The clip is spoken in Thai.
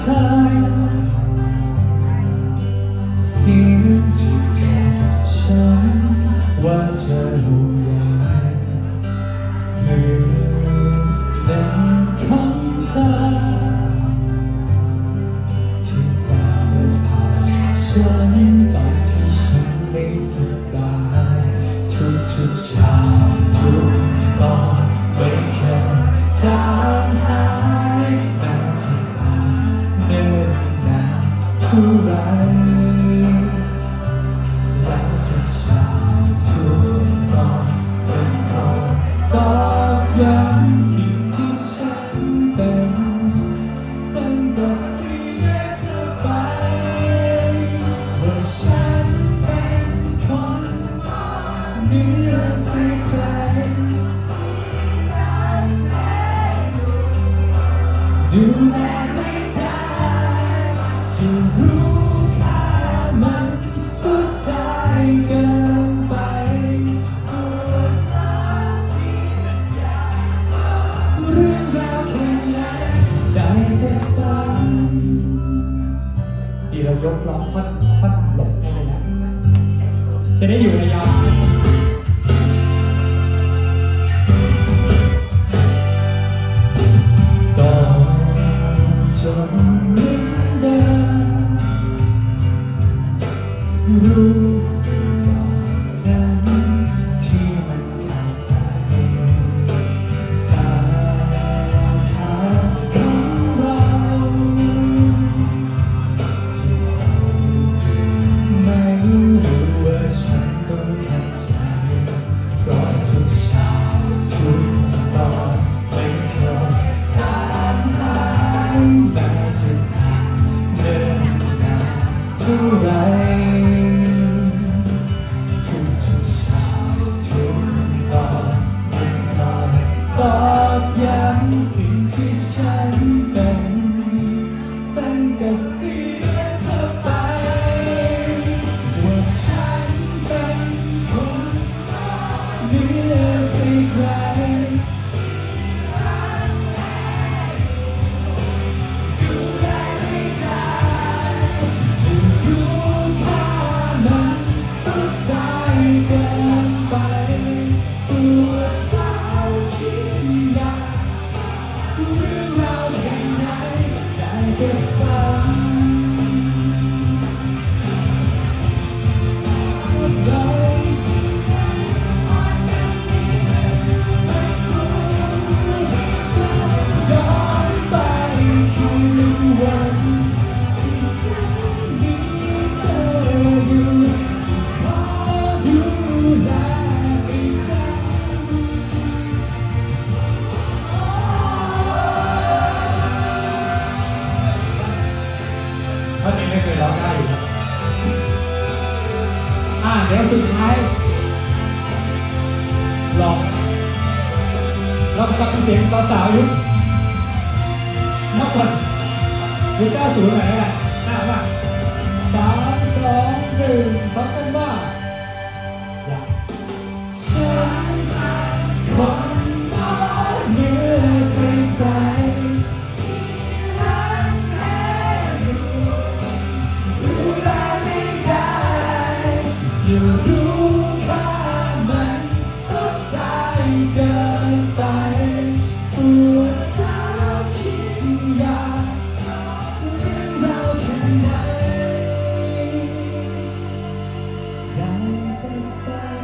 สิ่งที่ทำฉันว่าเธอรู้ยังหรือเป็นคำที่ตาเปิผ่านฉันตอที่ฉันไม่สบายทุกๆเช้า ดูแลไม่ได้ที่รู้ค่ามันก็สายเกินไปปวดร้าวเพียงอเรื่องราวแค่ไหนได้แต่ฝันดีเรายกล้อพัดพัดหลบได้เลยนะจะได้อยู่ระยะ assim. แล้วสุดท้ายหลอกเราฟังเสียงสาวๆยุคนับก่นยุคเก้าศูนย์ไหนอะหน้าป่ะสามสองหนึ่งครับ fire.